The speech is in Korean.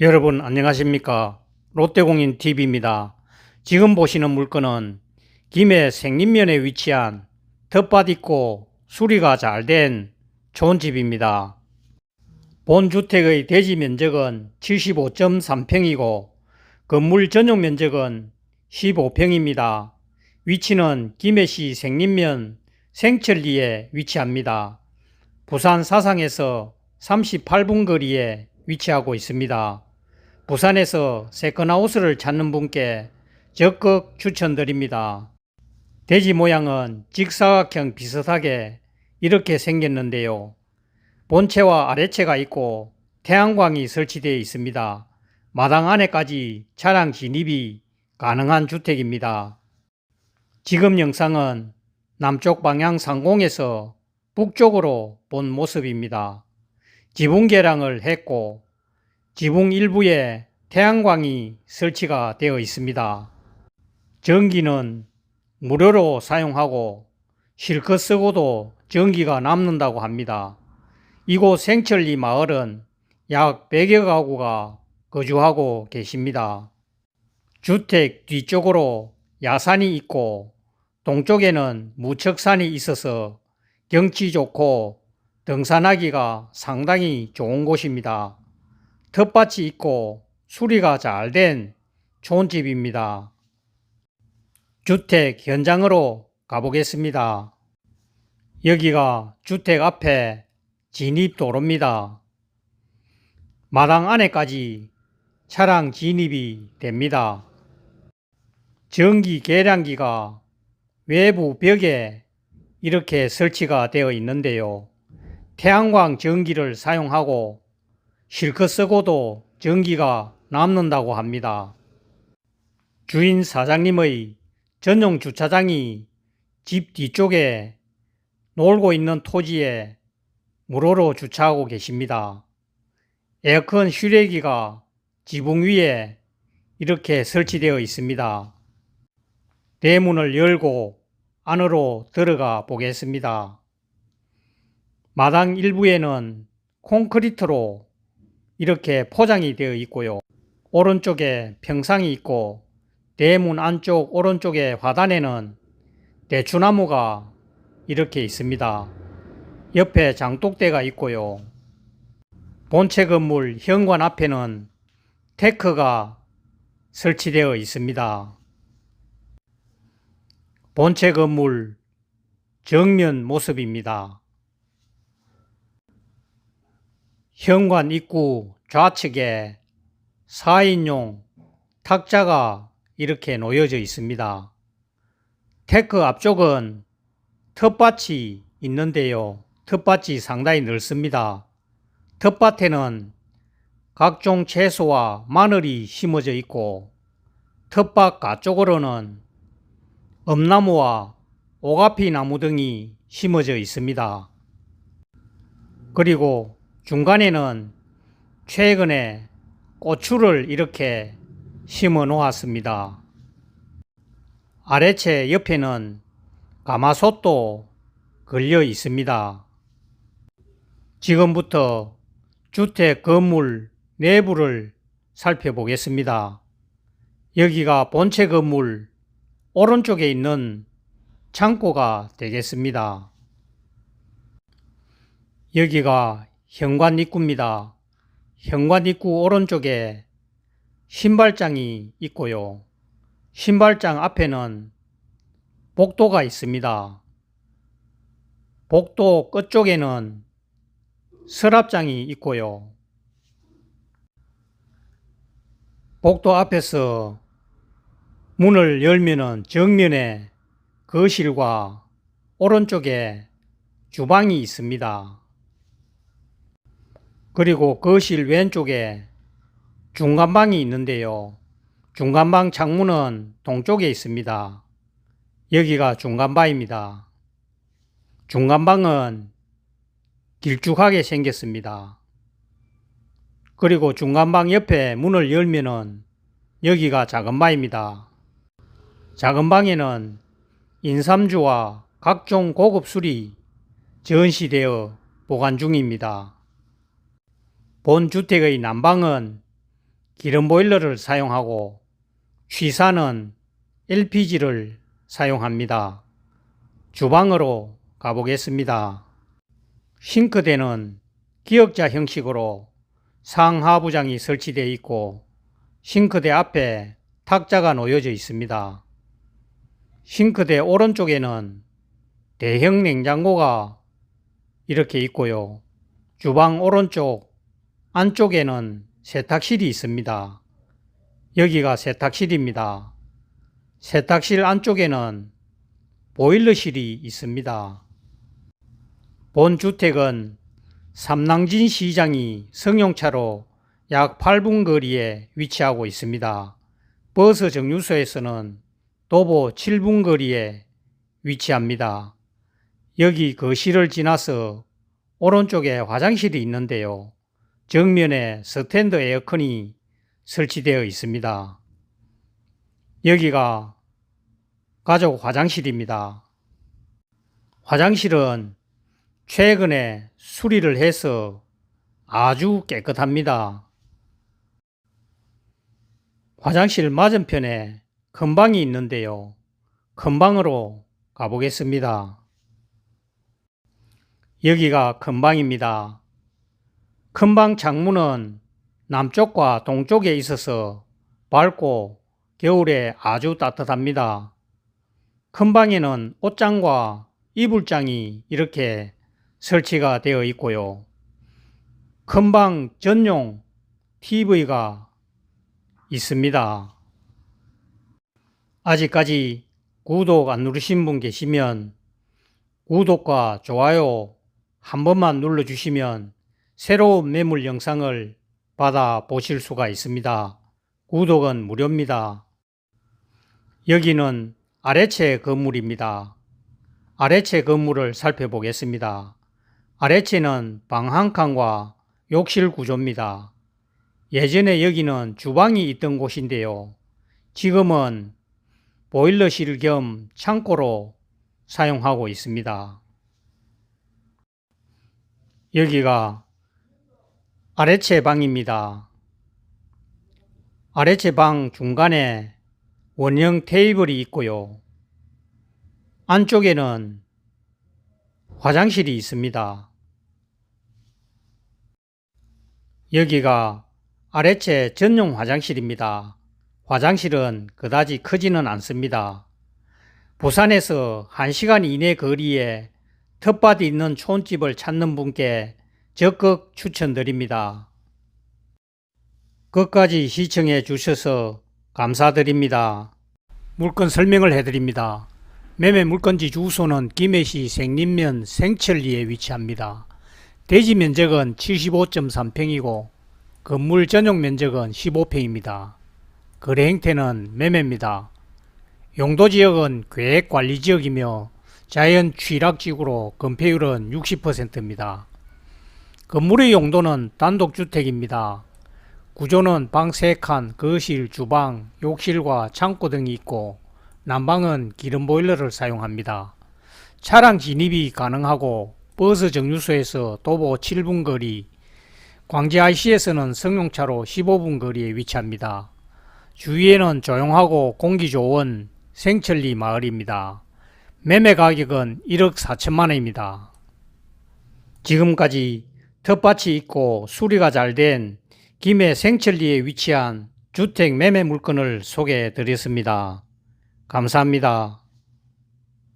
여러분 안녕하십니까 롯데공인 TV입니다. 지금 보시는 물건은 김해 생림면에 위치한 텃밭 있고 수리가 잘 된 좋은 집입니다. 본 주택의 대지 면적은 75.3평이고 건물 전용 면적은 15평입니다. 위치는 김해시 생림면 생철리에 위치합니다. 부산 사상에서 38분 거리에 위치하고 있습니다. 부산에서 세컨하우스를 찾는 분께 적극 추천드립니다. 돼지 모양은 직사각형 비슷하게 이렇게 생겼는데요. 본체와 아래체가 있고 태양광이 설치되어 있습니다. 마당 안에까지 차량 진입이 가능한 주택입니다. 지금 영상은 남쪽 방향 상공에서 북쪽으로 본 모습입니다. 지붕 개량을 했고 지붕 일부에 태양광이 설치가 되어 있습니다. 전기는 무료로 사용하고 실컷 쓰고도 전기가 남는다고 합니다. 이곳 생철리 마을은 약 100여 가구가 거주하고 계십니다. 주택 뒤쪽으로 야산이 있고 동쪽에는 무척산이 있어서 경치 좋고 등산하기가 상당히 좋은 곳입니다. 텃밭이 있고 수리가 잘된 좋은 집입니다. 주택 현장으로 가보겠습니다. 여기가 주택 앞에 진입 도로입니다. 마당 안에까지 차량 진입이 됩니다. 전기 계량기가 외부 벽에 이렇게 설치가 되어 있는데요. 태양광 전기를 사용하고 실컷 쓰고도 전기가 남는다고 합니다. 주인 사장님의 전용 주차장이 집 뒤쪽에 놀고 있는 토지에 무료로 주차하고 계십니다. 에어컨 휴대기가 지붕 위에 이렇게 설치되어 있습니다. 대문을 열고 안으로 들어가 보겠습니다. 마당 일부에는 콘크리트로 이렇게 포장이 되어 있고요. 오른쪽에 평상이 있고 대문 안쪽 오른쪽에 화단에는 대추나무가 이렇게 있습니다. 옆에 장독대가 있고요. 본체 건물 현관 앞에는 테크가 설치되어 있습니다. 본체 건물 정면 모습입니다. 현관 입구 좌측에 4인용 탁자가 이렇게 놓여져 있습니다. 테크 앞쪽은 텃밭이 있는데요. 텃밭이 상당히 넓습니다. 텃밭에는 각종 채소와 마늘이 심어져 있고 텃밭 가쪽으로는 엄나무와 오가피 나무 등이 심어져 있습니다. 그리고 중간에는 최근에 고추를 이렇게 심어 놓았습니다. 아래채 옆에는 가마솥도 걸려 있습니다. 지금부터 주택 건물 내부를 살펴보겠습니다. 여기가 본체 건물 오른쪽에 있는 창고가 되겠습니다. 여기가 현관 입구입니다. 현관 입구 오른쪽에 신발장이 있고요. 신발장 앞에는 복도가 있습니다. 복도 끝쪽에는 서랍장이 있고요. 복도 앞에서 문을 열면은 정면에 거실과 오른쪽에 주방이 있습니다. 그리고 거실 왼쪽에 중간방이 있는데요. 중간방 창문은 동쪽에 있습니다. 여기가 중간방입니다. 중간방은 길쭉하게 생겼습니다. 그리고 중간방 옆에 문을 열면은 여기가 작은 방입니다. 작은 방에는 인삼주와 각종 고급 술이 전시되어 보관 중입니다. 본 주택의 난방은 기름 보일러를 사용하고 취사는 LPG를 사용합니다. 주방으로 가보겠습니다. 싱크대는 기역자 형식으로 상하부장이 설치되어 있고 싱크대 앞에 탁자가 놓여져 있습니다. 싱크대 오른쪽에는 대형 냉장고가 이렇게 있고요. 주방 오른쪽 안쪽에는 세탁실이 있습니다. 여기가 세탁실입니다. 세탁실 안쪽에는 보일러실이 있습니다. 본 주택은 삼낭진 시장이 승용차로 약 8분 거리에 위치하고 있습니다. 버스 정류소에서는 도보 7분 거리에 위치합니다. 여기 거실을 지나서 오른쪽에 화장실이 있는데요. 정면에 스탠드 에어컨이 설치되어 있습니다. 여기가 가족 화장실입니다. 화장실은 최근에 수리를 해서 아주 깨끗합니다. 화장실 맞은편에 큰 방이 있는데요. 큰 방으로 가보겠습니다. 여기가 큰 방입니다. 큰방 창문은 남쪽과 동쪽에 있어서 밝고 겨울에 아주 따뜻합니다. 큰 방에는 옷장과 이불장이 이렇게 설치가 되어 있고요. 큰 방 전용 TV가 있습니다. 아직까지 구독 안 누르신 분 계시면 구독과 좋아요 한 번만 눌러주시면 새로운 매물 영상을 받아 보실 수가 있습니다. 구독은 무료입니다. 여기는 아래채 건물입니다. 아래채 건물을 살펴보겠습니다. 아래채는 방 한 칸과 욕실 구조입니다. 예전에 여기는 주방이 있던 곳인데요. 지금은 보일러실 겸 창고로 사용하고 있습니다. 여기가 아래채 방입니다. 아래채 방 중간에 원형 테이블이 있고요. 안쪽에는 화장실이 있습니다. 여기가 아래채 전용 화장실입니다. 화장실은 그다지 크지는 않습니다. 부산에서 1시간 이내 거리에 텃밭이 있는 촌집을 찾는 분께 적극 추천드립니다. 끝까지 시청해 주셔서 감사드립니다. 물건 설명을 해드립니다. 매매 물건지 주소는 김해시 생림면 생철리에 위치합니다. 대지 면적은 75.3평이고 건물 전용 면적은 15평입니다. 거래 행태는 매매입니다. 용도 지역은 계획 관리 지역이며 자연 취락 지구로 건폐율은 60%입니다. 건물의 용도는 단독주택입니다. 구조는 방 3칸, 거실, 주방, 욕실과 창고 등이 있고 난방은 기름 보일러를 사용합니다. 차량 진입이 가능하고 버스 정류소에서 도보 7분 거리, 광주 IC에서는 성용차로 15분 거리에 위치합니다. 주위에는 조용하고 공기 좋은 생철리 마을입니다. 매매 가격은 1억 4천만 원입니다. 지금까지 텃밭이 있고 수리가 잘 된 김해 생철리에 위치한 주택 매매 물건을 소개해 드렸습니다. 감사합니다.